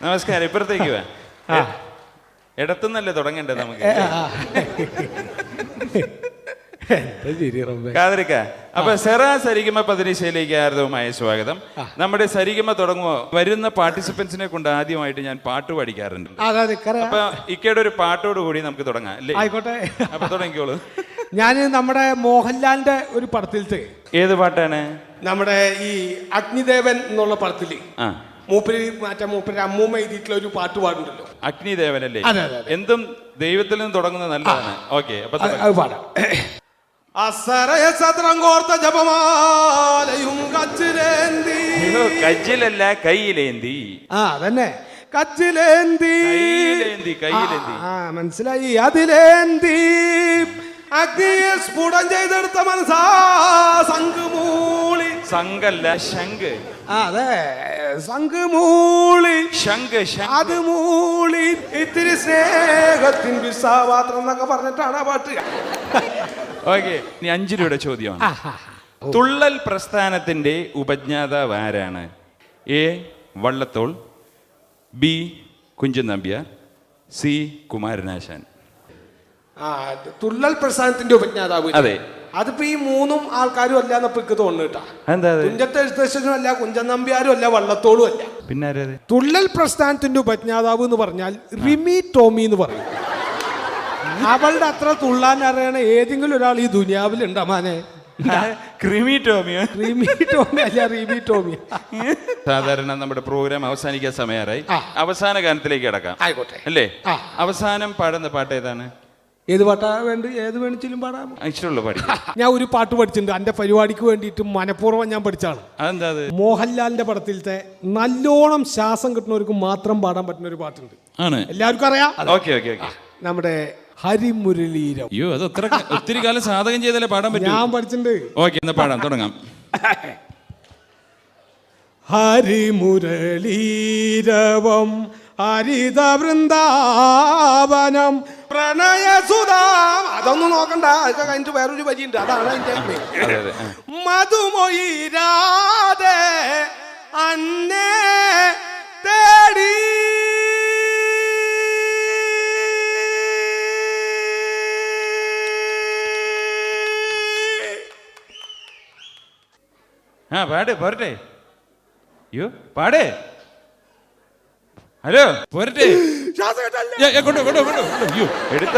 നമസ്കാരം ഇപ്പുറത്തേക്ക് വാ. ഇടത്തുനിന്നല്ലേ തുടങ്ങണ്ടേ നമുക്ക്? കാതിരിക്ക അപ്പൊ സെറ സരിഗമ പതിനിശയിലേക്ക് ആർദവമായ സ്വാഗതം. നമ്മുടെ സരിഗമ തുടങ്ങുമോ വരുന്ന പാർട്ടിസിപ്പൻസിനെ കൊണ്ട് ആദ്യമായിട്ട് ഞാൻ പാട്ട് പഠിക്കാറുണ്ട്. അപ്പൊ ഇക്കയുടെ ഒരു പാട്ടോട് കൂടി നമുക്ക് തുടങ്ങാം അല്ലേ? ആയിക്കോട്ടെ. അപ്പൊ തുടങ്ങിക്കോളൂ. ഞാൻ നമ്മുടെ മോഹൻലാലിന്റെ ഒരു പടത്തിലത്തെ ഏത് പാട്ടാണ്? നമ്മുടെ ഈ അഗ്നിദേവൻ എന്നുള്ള പടത്തിൽ ആ. മൂപ്പര് മറ്റേ മൂപ്പര് അമ്മൂമ്മ എഴുതിയിട്ടുള്ള ഒരു പാട്ട് പാടുണ്ടല്ലോ അഗ്നിദേവനല്ലേ? അതെ, അതെ, അതെ. എന്തും ദൈവത്തിൽ നിന്ന് തുടങ്ങുന്നത് നല്ലതാണ്. ഓക്കെ അപ്പൊ അത്. അത് പാടാം. അസറയ സത്രങ്കോർത്ത ജപമാലയും കച്ചിലേന്തി. അയ്യോ, കജ്ജിലല്ല കയ്യിലേന്തി. ആ അതന്നെ. കച്ചിലേന്തി. കയ്യിലേന്തി, കയ്യിലേന്തി. ആ, ആ മനസ്സിലായി. അതിലേന്തി. അഗ്നിയെ സ്ഫുടം ചെയ്തെടുത്ത മനസ്സാ സംഘല്ല ശംഖ്. അതെ. സംഘ് മൂളി. ശംഖ് അത് മൂളി. ഇത്തിരി സ്നേഹത്തിൻ വിസാപാത്രം എന്നൊക്കെ പറഞ്ഞിട്ടാണ് ആ പാട്ട്. ഓക്കെ ഇനി അഞ്ചു രൂപയുടെ ചോദ്യമാണ്. തുള്ളൽ പ്രസ്ഥാനത്തിന്റെ ഉപജ്ഞാതാവ് ആരാണ്? A Vallathol. B Kunchan Nambiar C Kumaranasan. ആ തുള്ളൽ പ്രസ്ഥാനത്തിന്റെ ഉപജ്ഞാതാവ്. അതെ. അതിപ്പോ ഈ മൂന്നും ആൾക്കാരും അല്ല എന്നപ്പോ എനിക്ക് തോന്നുന്നു കേട്ടാ. എന്താ? എഴുത്തച്ഛനും അല്ല കുഞ്ചൻ നമ്പ്യാരും അല്ല വള്ളത്തോളും അല്ല. പിന്നെ തുള്ളൽ പ്രസ്ഥാനത്തിന്റെ ഉപജ്ഞാതാവ് എന്ന് പറഞ്ഞാൽ റിമി ടോമി എന്ന് പറയും. അവളുടെ അത്ര തുള്ളാൻ അറിയണ ഏതെങ്കിലും ഒരാൾ ഈ ദുനിയാവിൽ ഉണ്ടമാനെ ക്രിമി ടോമിയോ? ക്രിമി ടോമി അല്ല റിമി ടോമി. സാധാരണ നമ്മുടെ പ്രോഗ്രാം അവസാനിക്കാൻ സമയമായി അവസാന ഗാനത്തിലേക്ക് കിടക്കാം. ആയിക്കോട്ടെ. അല്ലേ? ആ. അവസാനം പാടുന്ന പാട്ട് ഏതാണ്? ഏത് പാട്ടാ വേണ്ട ഏത് വേണിച്ചിലും പാടാം. ഇഷ്ടമുള്ള പാടി ഞാൻ ഒരു പാട്ട് പഠിച്ചിട്ടുണ്ട്. എന്റെ പരിപാടിക്ക് വേണ്ടിയിട്ട് മനഃപൂർവം ഞാൻ പഠിച്ചാണ് അതെന്താ അത്? മോഹൻലാലിന്റെ പടത്തിലത്തെ നല്ലോണം ശ്വാസം കിട്ടുന്നവർക്ക് മാത്രം പാടാൻ പറ്റുന്ന ഒരു പാട്ടുണ്ട്. ആണ്. എല്ലാവർക്കും അറിയാം? Okay okay okay. നമ്മുടെ ഹരിമുരളീരം അയ്യോ അത് അത്ര ഒത്തിരി കാലം സാധകം ചെയ്തല്ലേ പാടാൻ പറ്റും. ഞാൻ പഠിച്ചിട്ടുണ്ട്. ഓക്കെ എന്നാ പാടാം. തുടങ്ങാം. ഹരിമുരളീരവം ഹരിത വൃന്ദാവനം പ്രണയസുധാം. അതൊന്നും നോക്കണ്ട. അതൊക്കെ കഴിഞ്ഞിട്ട് വേറൊരു വരിയുണ്ട്. അതാണ് അതിന്റെ. മധുമൊയിരാതെ അന്നേ തേടി. ആ പാടേ പോരട്ടെ അയ്യോ പാടേ ഹലോ പോരട്ടെ ശ്വാസം കിട്ടല്ല ഏ, ഏ, കൊണ്ടോ കൊണ്ടോ കൊണ്ടോ കൊണ്ടോ. പോരട്ടെ എടുത്ത